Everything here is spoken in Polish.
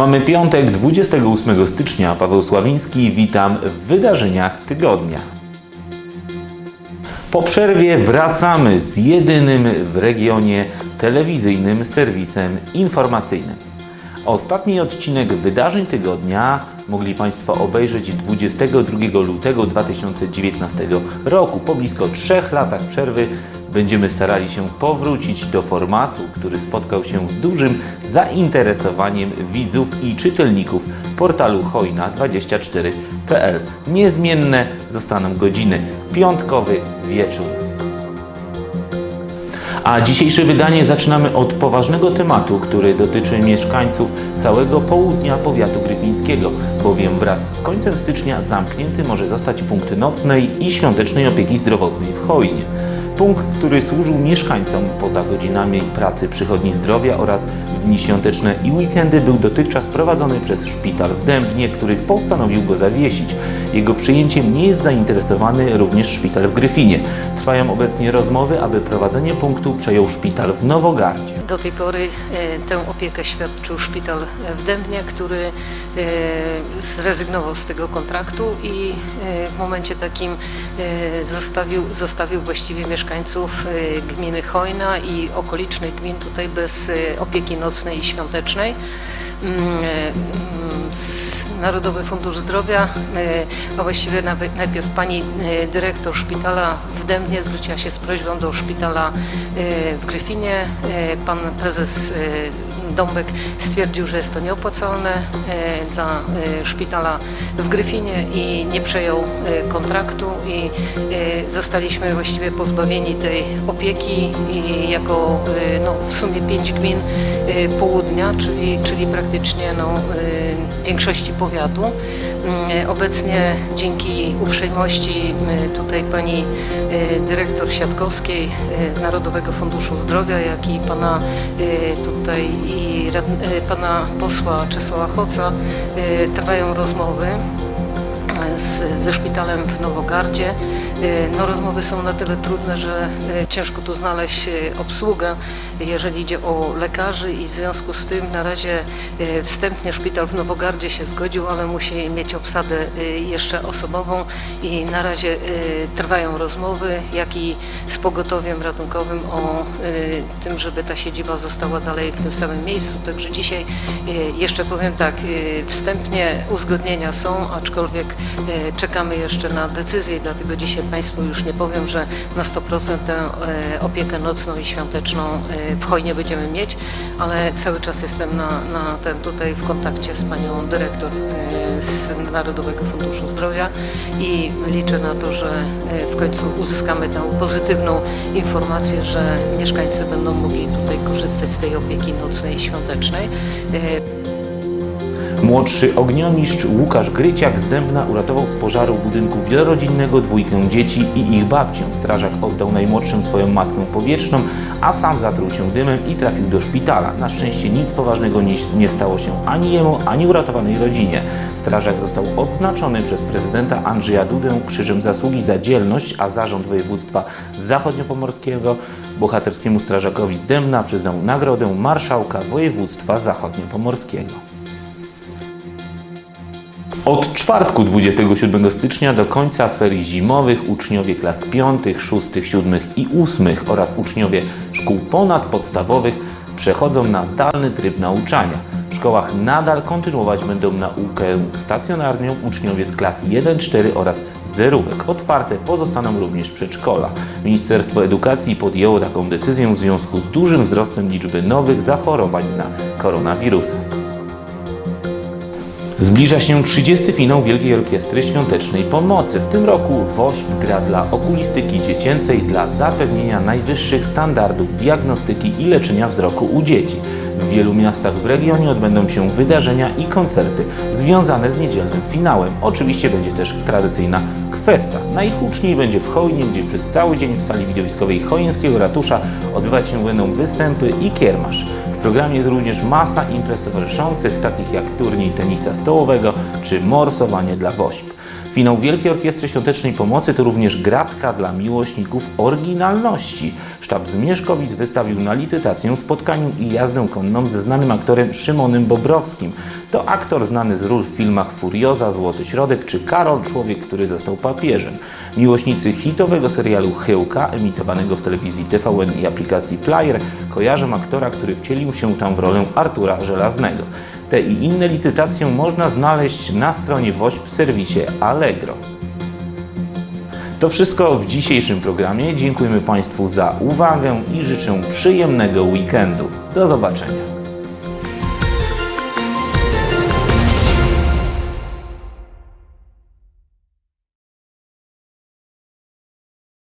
Mamy piątek, 28 stycznia. Paweł Sławiński, witam w wydarzeniach tygodnia. Po przerwie wracamy z jedynym w regionie telewizyjnym serwisem informacyjnym. Ostatni odcinek wydarzeń tygodnia mogli Państwo obejrzeć 22 lutego 2019 roku. Po blisko trzech latach przerwy będziemy starali się powrócić do formatu, który spotkał się z dużym zainteresowaniem widzów i czytelników portalu hojna24.pl. Niezmienne zostaną godziny piątkowy wieczór. A dzisiejsze wydanie zaczynamy od poważnego tematu, który dotyczy mieszkańców całego południa powiatu gryfińskiego, bowiem wraz z końcem stycznia zamknięty może zostać punkt nocnej i świątecznej opieki zdrowotnej w Chojnie. Punkt, który służył mieszkańcom poza godzinami pracy przychodni zdrowia oraz w dni świąteczne i weekendy był dotychczas prowadzony przez szpital w Dębnie, który postanowił go zawiesić. Jego przyjęciem nie jest zainteresowany również szpital w Gryfinie. Trwają obecnie rozmowy, aby prowadzenie punktu przejął szpital w Nowogardzie. Do tej pory e, tę opiekę świadczył szpital w Dębnie, który e, zrezygnował z tego kontraktu i e, w momencie takim zostawił, zostawił właściwie mieszkańców e, gminy Chojna i okolicznych gmin tutaj bez e, opieki nocnej i świątecznej. Narodowy Fundusz Zdrowia, e, a właściwie najpierw pani e, dyrektor szpitala w Dębnie zwróciła się z prośbą do szpitala e, w Gryfinie. Pan prezes Dąbek stwierdził, że jest to nieopłacalne dla szpitala w Gryfinie i nie przejął kontraktu i zostaliśmy właściwie pozbawieni tej opieki i jako no, w sumie pięć gmin południa, czyli, czyli praktycznie no, większości powiatu. Mm, Obecnie dzięki uprzejmości m, tutaj pani e, dyrektor Siatkowskiej e, z Narodowego Funduszu Zdrowia, jak i pana e, tutaj i pana posła Czesława Hoca trwają rozmowy z, ze szpitalem w Nowogardzie. E, No, rozmowy są na tyle trudne, że e, ciężko tu znaleźć e, obsługę, jeżeli idzie o lekarzy i w związku z tym na razie wstępnie szpital w Nowogardzie się zgodził, ale musi mieć obsadę jeszcze osobową i na razie trwają rozmowy, jak i z pogotowiem ratunkowym o tym, żeby ta siedziba została dalej w tym samym miejscu. Także dzisiaj jeszcze powiem tak, wstępnie uzgodnienia są, aczkolwiek czekamy jeszcze na decyzję, dlatego dzisiaj Państwu już nie powiem, że na 100% tę e, opiekę nocną i świąteczną e, w Chojnie będziemy mieć, ale cały czas jestem na, na ten, tutaj w kontakcie z Panią Dyrektor e, z Narodowego Funduszu Zdrowia i liczę na to, że e, w końcu uzyskamy tę pozytywną informację, że mieszkańcy będą mogli tutaj korzystać z tej opieki nocnej i świątecznej. Młodszy ogniomistrz Łukasz Gryciak z Dębna uratował z pożaru budynku wielorodzinnego dwójkę dzieci i ich babcię. Strażak oddał najmłodszym swoją maskę powietrzną, a sam zatruł się dymem i trafił do szpitala. Na szczęście nic poważnego nie, nie stało się ani jemu, ani uratowanej rodzinie. Strażak został odznaczony przez prezydenta Andrzeja Dudę Krzyżem Zasługi za dzielność, a zarząd województwa zachodniopomorskiego bohaterskiemu strażakowi z Dębna przyznał nagrodę marszałka województwa zachodniopomorskiego. Od czwartku 27 stycznia do końca ferii zimowych uczniowie klas 5, 6, 7 i 8 oraz uczniowie szkół ponadpodstawowych przechodzą na zdalny tryb nauczania. W szkołach nadal kontynuować będą naukę stacjonarną uczniowie z klas 1-4 oraz zerówek. Otwarte pozostaną również przedszkola. Ministerstwo Edukacji podjęło taką decyzję w związku z dużym wzrostem liczby nowych zachorowań na koronawirusa. Zbliża się 30. finał Wielkiej Orkiestry Świątecznej Pomocy. W tym roku WOŚP gra dla okulistyki dziecięcej dla zapewnienia najwyższych standardów diagnostyki i leczenia wzroku u dzieci. W wielu miastach w regionie odbędą się wydarzenia i koncerty związane z niedzielnym finałem. Oczywiście będzie też tradycyjna kwesta. Najhuczniej będzie w Chojnie, gdzie przez cały dzień w sali widowiskowej Chojeńskiego Ratusza odbywać się będą występy i kiermasz. W programie jest również masa imprez towarzyszących, takich jak turniej tenisa stołowego czy morsowanie dla WOŚP. Finał Wielkiej Orkiestry Świątecznej Pomocy to również gratka dla miłośników oryginalności. Sztab Zmierzchowic wystawił na licytację spotkaniu i jazdę konną ze znanym aktorem Szymonem Bobrowskim. To aktor znany z ról w filmach Furioza, Złoty Środek czy Karol, człowiek, który został papieżem. Miłośnicy hitowego serialu Chyłka, emitowanego w telewizji TVN i aplikacji Player, kojarzą aktora, który wcielił się tam w rolę Artura Żelaznego. Te i inne licytacje można znaleźć na stronie WOŚP w serwisie Allegro. To wszystko w dzisiejszym programie. Dziękujemy Państwu za uwagę i życzę przyjemnego weekendu. Do zobaczenia.